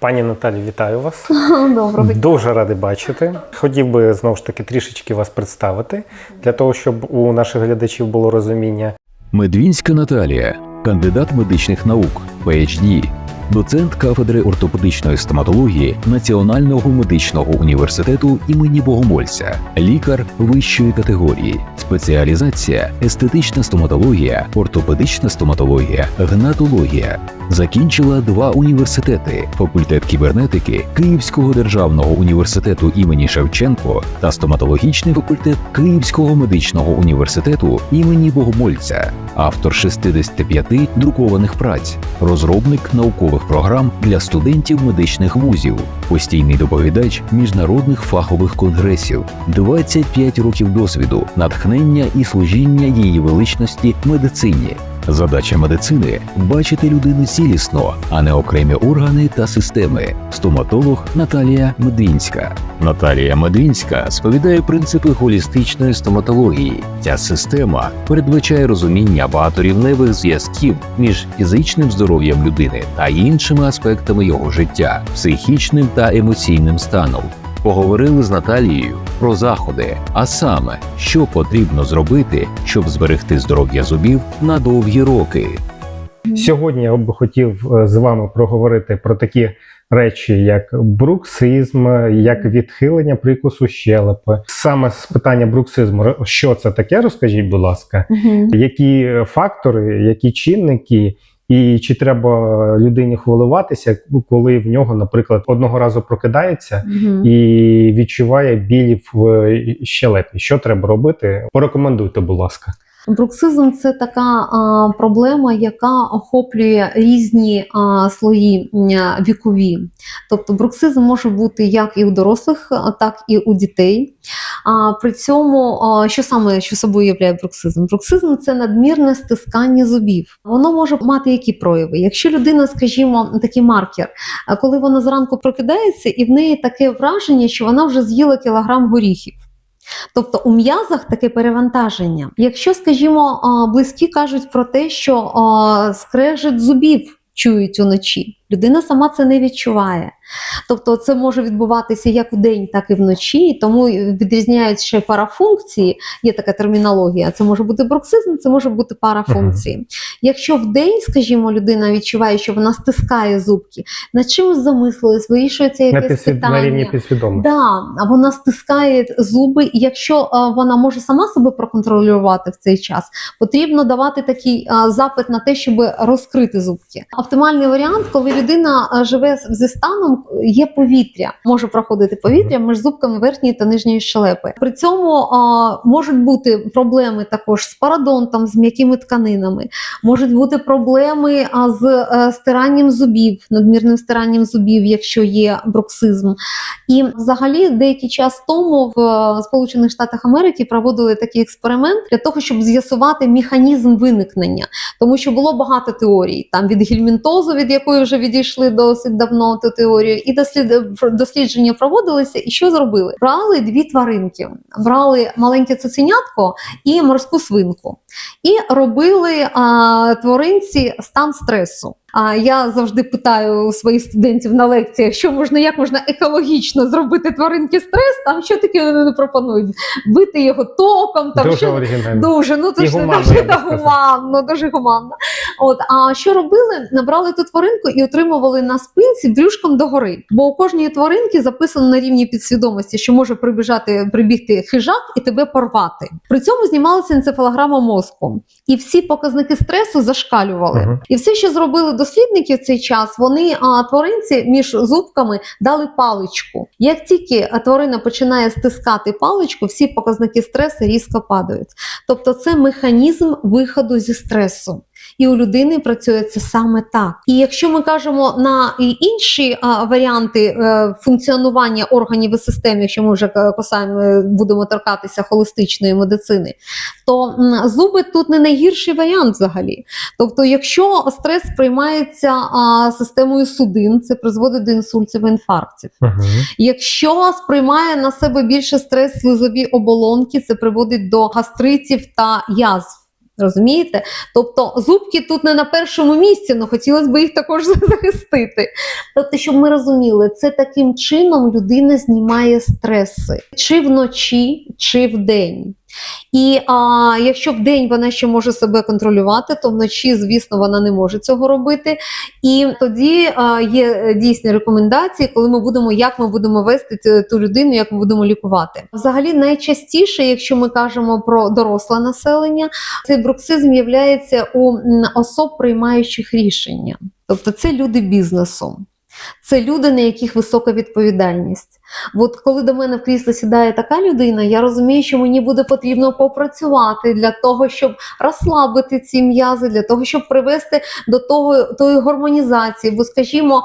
Пані Наталі, вітаю вас. Доброго дня. Дуже радий бачити. Хотів би знову ж таки трішечки вас представити для того, щоб у наших глядачів було розуміння. Медвінська Наталія, кандидат медичних наук, PhD, доцент кафедри ортопедичної стоматології Національного медичного університету імені Богомольця, лікар вищої категорії, спеціалізація естетична стоматологія, ортопедична стоматологія, гнатологія. Закінчила два університети: факультет кібернетики Київського державного університету імені Шевченко та стоматологічний факультет Київського медичного університету імені Богомольця, автор 65 друкованих праць, розробник наукових програм для студентів медичних вузів, постійний доповідач міжнародних фахових конгресів, 25 років досвіду, натхнення і служіння її величності медицині. Задача медицини бачити людину цілісно, а не окремі органи та системи. Стоматолог Наталія Медвінська. Наталія Медвінська сповідає принципи холістичної стоматології. Ця система передбачає розуміння багаторівневих зв'язків між фізичним здоров'ям людини та іншими аспектами його життя, психічним та емоційним станом. Поговорили з Наталією про заходи, а саме, що потрібно зробити, щоб зберегти здоров'я зубів на довгі роки. Сьогодні я б хотів е, з вами проговорити про такі речі, як бруксизм, як відхилення прикусу щелепи. Саме з питання бруксизму, що це таке, розкажіть, будь ласка, які фактори, які чинники. І чи треба людині хвилюватися, коли в нього, наприклад, одного разу прокидається угу. і відчуває білі в щелепі. Що треба робити? Порекомендуйте, будь ласка. Бруксизм це така а, проблема, яка охоплює різні а, слої м, вікові. Тобто бруксизм може бути як і у дорослих, а, так і у дітей. А, при цьому, а, що саме що собою являє бруксизм? Бруксизм це надмірне стискання зубів. Воно може мати які прояви. Якщо людина, скажімо, такий маркер, коли вона зранку прокидається, і в неї таке враження, що вона вже з'їла кілограм горіхів. Тобто у м'язах таке перевантаження. Якщо, скажімо, близькі кажуть про те, що скрежет зубів чують уночі, людина сама це не відчуває. Тобто це може відбуватися як вдень, так і вночі, тому відрізняють ще парафункції. Є така термінологія. Це може бути бруксизм, це може бути парафункції. Якщо вдень, скажімо, людина відчуває, що вона стискає зубки, над чимось замислилась, вирішується якесь підсвід... питання. на рівні підсвідомості. Да, вона стискає зуби, і якщо а, вона може сама себе проконтролювати в цей час, потрібно давати такий а, запит на те, щоб розкрити зубки. Оптимальний варіант, коли людина живе зі станом, є повітря, може проходити повітря між зубками верхньої та нижньої щелепи. При цьому а, можуть бути проблеми також з парадонтом, з м'якими тканинами, можуть бути проблеми а, з е, стиранням зубів, надмірним стиранням зубів, якщо є бруксизм. І взагалі деякий час тому в е, Сполучених Штатах Америки проводили такий експеримент для того, щоб з'ясувати механізм виникнення, тому що було багато теорій. Там від гельмінтозу, від якої вже відійшли досить давно ту теорію, і дослід... дослідження проводилися. І що зробили? Брали дві тваринки, брали маленьке цуценятко і морську свинку, і робили а, тваринці стан стресу. А я завжди питаю у своїх студентів на лекціях, що можна, як можна екологічно зробити тваринки стрес, там що таке вони не пропонують? Бити його током, там Дуже що. Дуже, ну дуже, дуже гуманно, дуже гуманно. От, а що робили? Набрали ту тваринку і отримували на спинці брюшком догори. Бо у кожній тваринки записано на рівні підсвідомості, що може прибіжати, прибігти хижак і тебе порвати. При цьому знімалася енцефалограма мозку, і всі показники стресу зашкалювали. Мгм. І все, що зробили дослідники в цей час, вони а, тваринці між зубками дали паличку. Як тільки тварина починає стискати паличку, всі показники стресу різко падають. Тобто це механізм виходу зі стресу. І у людини працює це саме так. І якщо ми кажемо на інші а, варіанти е, функціонування органів і систем, якщо ми вже е, касаємо, е, будемо торкатися холістичної медицини, то м, зуби тут не найгірший варіант взагалі. Тобто, якщо стрес сприймається а, системою судин, це призводить до інсультів і інфарктів. Мгм. Якщо сприймає на себе більше стрес слизові оболонки, це приводить до гастритів та язв. Розумієте? Тобто зубки тут не на першому місці, але хотілося б їх також захистити. Тобто, щоб ми розуміли, це таким чином людина знімає стреси чи вночі, чи вдень. І а, якщо вдень вона ще може себе контролювати, то вночі, звісно, вона не може цього робити. І тоді а, є е, дійсні рекомендації, коли ми будемо, як ми будемо вести ту людину, як ми будемо лікувати. Взагалі, найчастіше, якщо ми кажемо про доросле населення, цей бруксизм є у особ, приймаючих рішення. Тобто це люди бізнесу. Це люди, на яких висока відповідальність. От коли до мене в крісло сідає така людина, я розумію, що мені буде потрібно попрацювати для того, щоб розслабити ці м'язи, для того, щоб привести до того тої гармонізації. Бо, скажімо,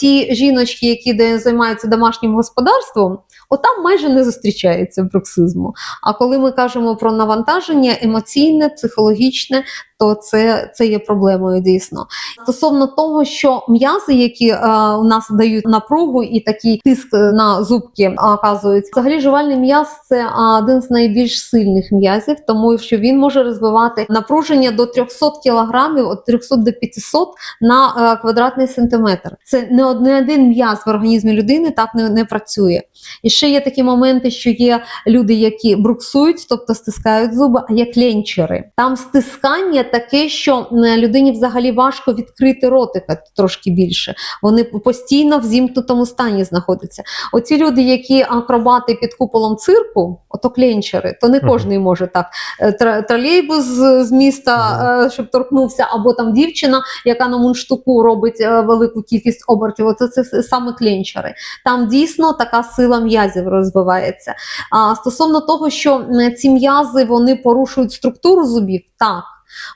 ті жіночки, які займаються домашнім господарством, отам майже не зустрічається бруксизму. А коли ми кажемо про навантаження емоційне, психологічне, то це, це є проблемою дійсно. Стосовно того, що м'язи, які е, у нас дають напругу і такий тиск на зубки оказують, взагалі жувальний м'яз це один з найбільш сильних м'язів, тому що він може розвивати напруження до 300 кілограмів, від 300 до 500 на е, квадратний сантиметр. Це не од- не один м'яз в організмі людини так не, не працює. І ще є такі моменти, що є люди, які бруксують, тобто стискають зуби, а є кленчери. Там стискання таке, що людині взагалі важко відкрити ротика трошки більше. Вони постійно в зімкнутому стані знаходяться. Оці люди, які акробати під куполом цирку, ото кленчери, то не кожний може так. Е, Тролейбус з міста, е, щоб торкнувся, або там дівчина, яка на мундштуку робить е, велику кількість обертів. Оце це саме кленчери. Там дійсно така сила м'язів розвивається. А стосовно того, що ці м'язи вони порушують структуру зубів, так.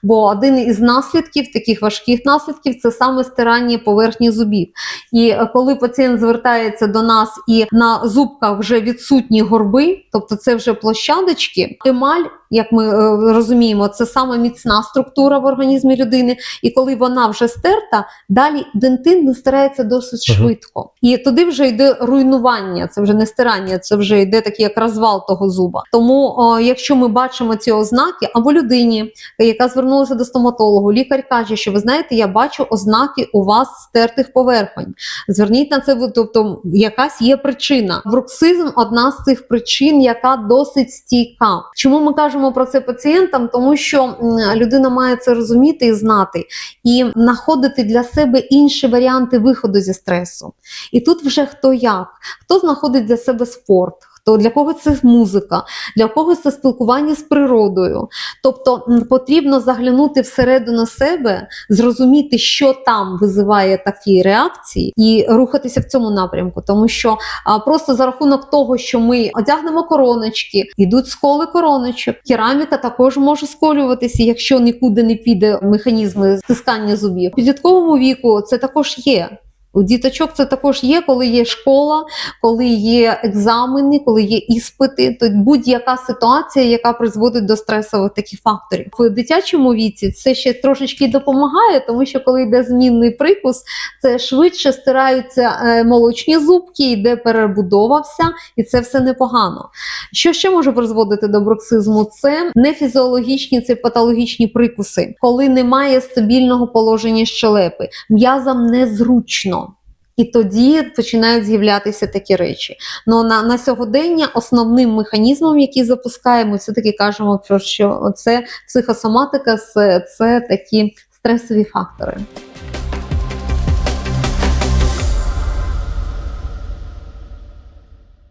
Бо один із наслідків, таких важких наслідків, це саме стирання поверхні зубів. І е, коли пацієнт звертається до нас і на зубках вже відсутні горби, тобто це вже площадочки, емаль, як ми е, розуміємо, це саме міцна структура в організмі людини. І коли вона вже стерта, далі дентин не стирається досить швидко. І туди вже йде руйнування, це вже не стирання, це вже йде такий як розвал того зуба. Тому, о, якщо ми бачимо ці ознаки, або людині, яка звернулася до стоматологу, лікар каже, що ви знаєте, я бачу ознаки у вас стертих поверхонь. Зверніть на це, тобто якась є причина. Бруксизм одна з цих причин, яка досить стійка. Чому ми кажемо про це пацієнтам? Тому що людина має це розуміти і знати, і знаходити для себе інші варіанти виходу зі стресу. І тут вже хто як, хто знаходить для себе спорт. Хто для кого це музика, для когось це спілкування з природою. Тобто потрібно заглянути всередину себе, зрозуміти, що там визиває такі реакції, і рухатися в цьому напрямку. Тому що а, просто за рахунок того, що ми одягнемо короночки, йдуть сколи короночок. Кераміка також може сколюватися, якщо нікуди не піде механізми стискання зубів. В підлітковому віку це також є. У діточок це також є, коли є школа, коли є екзамени, коли є іспити, то будь-яка ситуація, яка призводить до стресових таких факторів. В дитячому віці це ще трошечки допомагає, тому що коли йде змінний прикус, це швидше стираються е, молочні зубки, йде перебудова вся, і це все непогано. Що ще може призводити до бруксизму? Це нефізіологічні, це патологічні прикуси, коли немає стабільного положення щелепи, м'язам незручно. І тоді починають з'являтися такі речі. Ну на, на сьогодення основним механізмом, який запускаємо, все таки кажемо про що це психосоматика, це, це такі стресові фактори.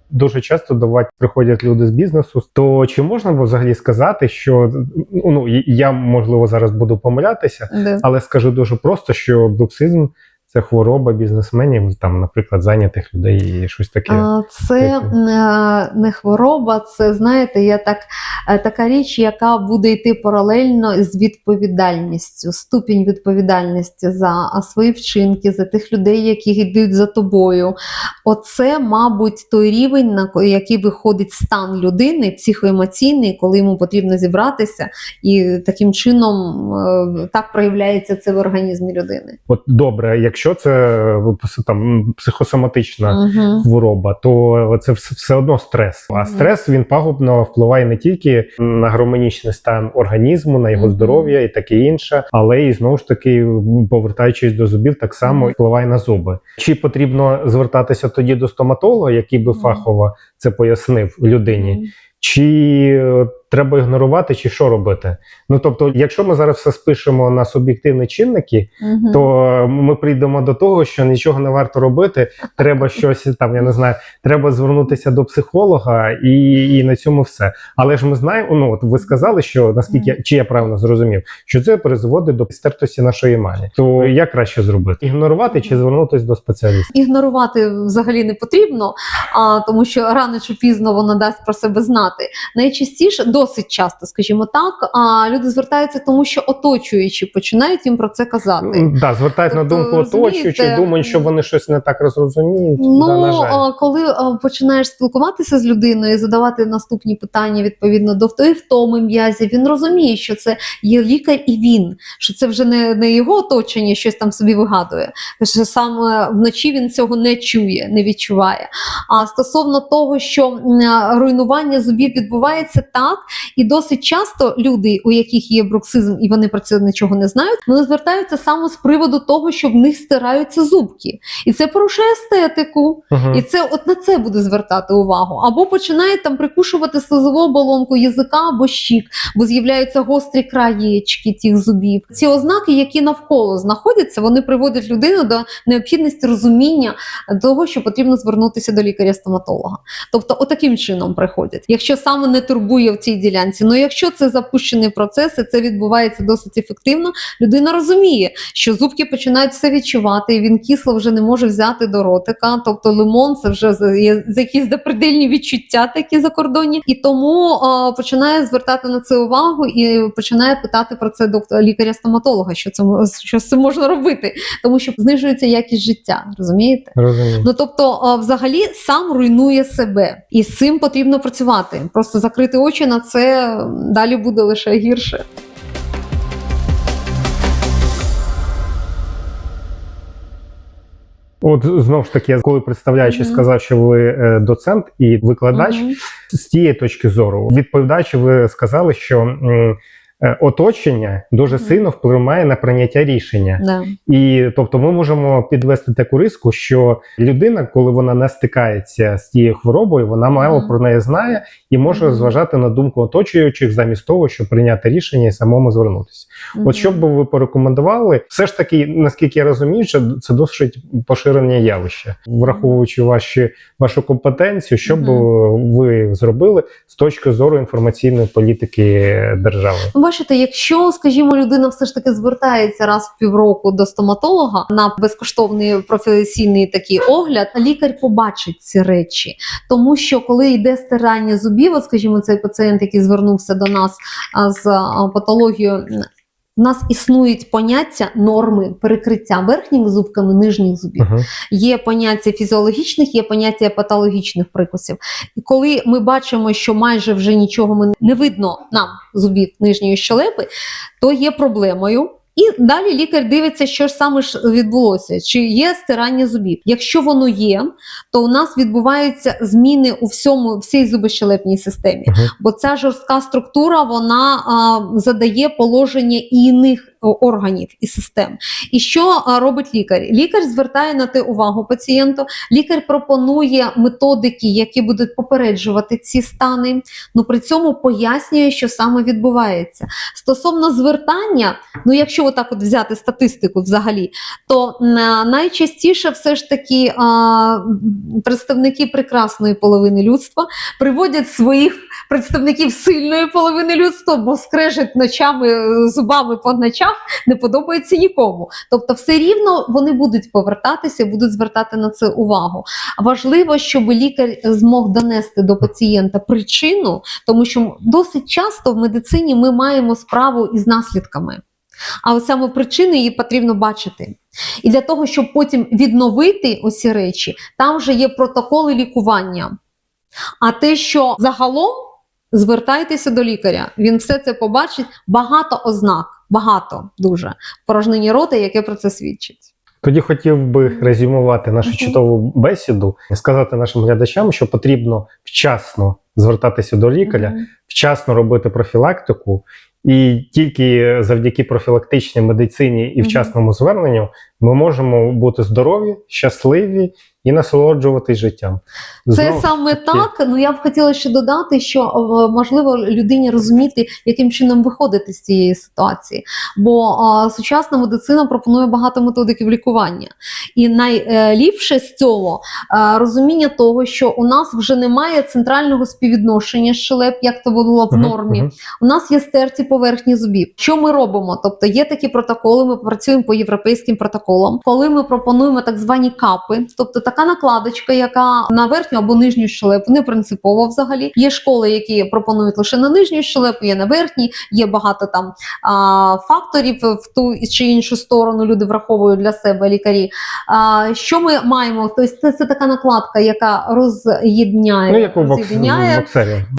Дуже часто до вас приходять люди з бізнесу. То чи можна взагалі сказати, що ну я можливо зараз буду помилятися, але скажу дуже просто, що бруксизм це хвороба бізнесменів, там, наприклад, зайнятих людей і щось таке. Це е, не хвороба, це знаєте, є так, е, така річ, яка буде йти паралельно з відповідальністю, ступінь відповідальності за свої вчинки, за тих людей, які йдуть за тобою. Оце, мабуть, той рівень, на який виходить стан людини, психоемоційний, коли йому потрібно зібратися, і таким чином е, так проявляється це в організмі людини. От добре, якщо якщо це е, там психосоматична Мгм. хвороба, то це все одно стрес. А стрес він пагубно впливає не тільки на гармонічний стан організму, на його здоров'я і таке інше, але і знову ж таки, повертаючись до зубів, так само впливає на зуби. Чи потрібно звертатися тоді до стоматолога, який би фахово це пояснив людині? Чи е, треба ігнорувати, чи що робити? Ну тобто, якщо ми зараз все спишемо на суб'єктивні чинники, Мгм. то ми прийдемо до того, що нічого не варто робити. Треба щось там, я не знаю, треба звернутися до психолога, і, і на цьому все. Але ж ми знаємо, ну от ви сказали, що наскільки я- чи я правильно зрозумів, що це призводить до стертості нашої емалі. То як краще зробити? Ігнорувати чи звернутися до спеціаліста? Ігнорувати взагалі не потрібно, а, тому що рано чи пізно воно дасть про себе знати. Найчастіше, досить часто, скажімо так, а, люди звертаються, тому що оточуючі починають їм про це казати. М, Да, звертають на Тобто, думку оточуючих, розумієте, думають, що вони щось не так розуміють. Ну, да, на жаль. коли починаєш спілкуватися з людиною, задавати наступні питання відповідно до втоми м'язів, він розуміє, що це є лікар і він, що це вже не, не його оточення щось там собі вигадує. Що саме вночі він цього не чує, не відчуває. А стосовно того, що руйнування зубів відбувається так, і досить часто люди, у яких є бруксизм, і вони про це нічого не знають, вони звертаються саме з приводу того, що в них стираються зубки. І це порушує естетику. Мгм. І це от на це буде звертати увагу. Або починає там прикушувати слизову оболонку язика або щік, бо з'являються гострі краєчки тих зубів. Ці ознаки, які навколо знаходяться, вони приводять людину до необхідності розуміння того, що потрібно звернутися до лікаря-стоматолога. Тобто, отаким чином приходять. Якщо саме не турбує в цій ділянці, ну якщо це запущений процес, і це відбувається досить ефективно, людина розуміє, що зубки починають все відчувати, і він кисло вже не може взяти до ротика. Тобто лимон це вже за- якісь запредельні відчуття, такі закордонні, і тому а, починає звертати на це увагу і починає питати про це доктора лікаря-стоматолога, що це що з цим можна робити, тому що знижується якість життя. Розумієте? Розумію. Ну тобто, а, взагалі сам руйнує себе, і з цим потрібно працювати. Просто закрити очі на це далі буде лише гірше. От знову ж таки, я коли представляючи, Мгм. сказав, що ви е, доцент і викладач. Мгм. З тієї точки зору, відповідаючи, ви сказали, що оточення дуже сильно впливає на прийняття рішення. Да. І тобто ми можемо підвести таку риску, що людина, коли вона не стикається з тією хворобою, вона мало про неї знає і може зважати на думку оточуючих замість того, щоб прийняти рішення і самому звернутися. От що б ви порекомендували, все ж таки, наскільки я розумію, що це досить поширене явище, враховуючи ваші вашу компетенцію, що б ви зробили з точки зору інформаційної політики держави? Бачите, якщо, скажімо, людина все ж таки звертається раз в півроку до стоматолога на безкоштовний професійний такий огляд, лікар побачить ці речі. Тому що коли йде стирання зубів, от, скажімо, цей пацієнт, який звернувся до нас з патологією. В нас існують поняття норми перекриття верхніми зубками нижніх зубів. Угу. Є поняття фізіологічних, є поняття патологічних прикусів. І коли ми бачимо, що майже вже нічого ми не видно нам зубів нижньої щелепи, то є проблемою. І далі лікар дивиться, що ж саме ж відбулося, чи є стирання зубів. Якщо воно є, то у нас відбуваються зміни у всьому всій зубощелепній системі, Мгм. бо ця жорстка структура вона а, задає положення іних о, органів і систем. І що робить лікар? Лікар звертає на те увагу пацієнту. Лікар пропонує методики, які будуть попереджувати ці стани. Ну при цьому пояснює, що саме відбувається. Стосовно звертання, ну якщо отак от взяти статистику взагалі, то найчастіше все ж таки а, представники прекрасної половини людства приводять своїх представників сильної половини людства, бо скрежет ночами е, зубами по ночах не подобається нікому. Тобто, все рівно вони будуть повертатися, будуть звертати на це увагу. Важливо, щоб лікар змог донести до пацієнта причину, тому що досить часто в медицині ми маємо справу із наслідками. А от саме причини її потрібно бачити. І для того, щоб потім відновити оці речі, там вже є протоколи лікування. А те, що загалом звертайтеся до лікаря, він все це побачить, багато ознак, багато дуже в порожнині рота, яке про це свідчить. Тоді хотів би резюмувати нашу Мгм. чудову бесіду і сказати нашим глядачам, що потрібно вчасно звертатися до лікаря, вчасно робити профілактику, і тільки завдяки профілактичній медицині і вчасному зверненню ми можемо бути здорові, щасливі і насолоджуватись життям. Це Знову саме таки, так. Ну я б хотіла ще додати, що е, можливо людині розуміти, яким чином виходити з цієї ситуації. Бо а, сучасна медицина пропонує багато методиків лікування, і найліпше з цього а, розуміння того, що у нас вже немає центрального співвідношення щелеп, як це було в нормі. мгм. У нас є стерті поверхні зубів. Що ми робимо? Тобто є такі протоколи, ми працюємо по європейським протоколам, коли ми пропонуємо так звані капи, тобто така накладочка, яка на верхню або нижню щелепу, не принципово взагалі. Є школи, які пропонують лише на нижню щелепу, є на верхній, є багато там а, факторів в ту чи іншу сторону. Люди враховують для себе лікарі. А, що ми маємо? Тобто це, це така накладка, яка роз'єдняє, Ну, як роз'єдняє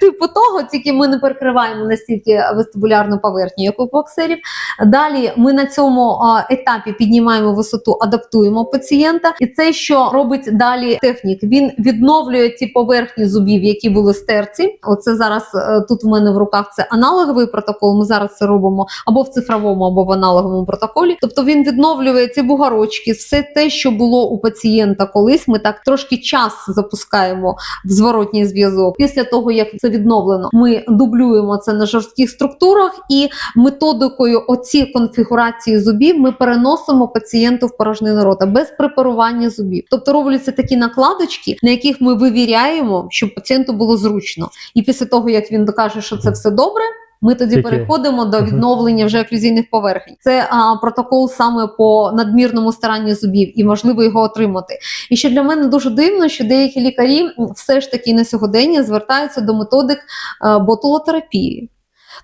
типу того, тільки ми не перекриваємо настільки вестибулярну поверхню, як у боксерів. Далі ми на цьому етапі піднімаємо висоту, адаптуємо пацієнта, і це, що робить далі технік, він відновлює ті поверхні зубів, які були стерті. Оце зараз е, тут в мене в руках це аналоговий протокол. Ми зараз це робимо або в цифровому, або в аналоговому протоколі. Тобто він відновлює ці бугорочки, все те, що було у пацієнта колись. Ми так трошки час запускаємо в зворотній зв'язок. Після того, як це відновлено, ми дублюємо це на жорстких структурах, і методикою оці конфігурації зубів ми переносимо пацієнту в порожнину рота без препарування зубів. Тобто робляться такі накладочки, на яких ми вивіряємо, щоб пацієнту було зручно. І після того, як він докаже, що це все добре. Ми тоді Тільки- переходимо до відновлення вже оклюзійних поверхень. Це а, протокол саме по надмірному старанню зубів, і можливо його отримати. І що для мене дуже дивно, що деякі лікарі все ж таки на сьогодення звертаються до методик е, ботулотерапії.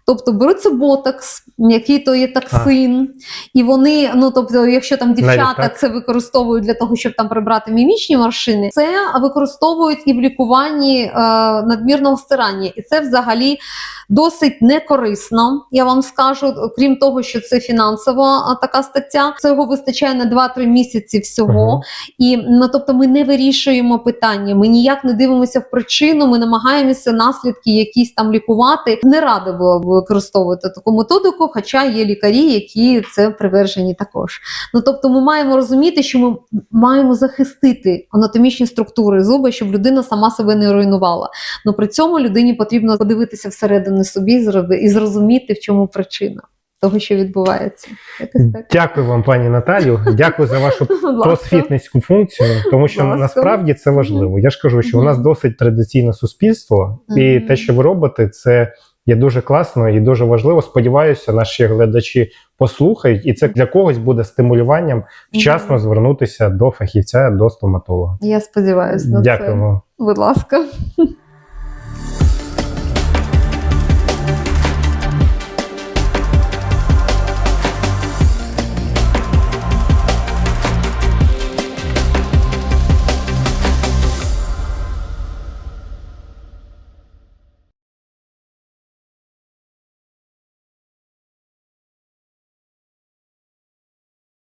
Тобто беруться ботокс, який то є токсин, і вони, ну тобто, якщо там дівчата це використовують для того, щоб там прибрати мімічні маршини, це використовують і в лікуванні е, надмірного стирання, і це взагалі досить некорисно. Я вам скажу, крім того, що це фінансова така стаття, цього вистачає на 2-3 місяці всього. Мгм. І ну, тобто ми не вирішуємо питання, ми ніяк не дивимося в причину, ми намагаємося наслідки якісь там лікувати. Не рада було використовувати таку методику, хоча є лікарі, які це привержені також. Ну тобто, ми маємо розуміти, що ми маємо захистити анатомічні структури зуба, щоб людина сама себе не руйнувала. Ну при цьому людині потрібно подивитися всередини собі і зроби- і зрозуміти, в чому причина того, що відбувається. Якось так. Дякую вам, пані Наталю. Дякую за вашу просвітницьку функцію, тому що ласка. насправді це важливо. Я ж кажу, що у нас досить традиційне суспільство, і те, що ви робите, це є дуже класно і дуже важливо. Сподіваюся, наші глядачі послухають, і це для когось буде стимулюванням вчасно звернутися до фахівця, до стоматолога. Я сподіваюся на це. Дякуємо. Будь ласка.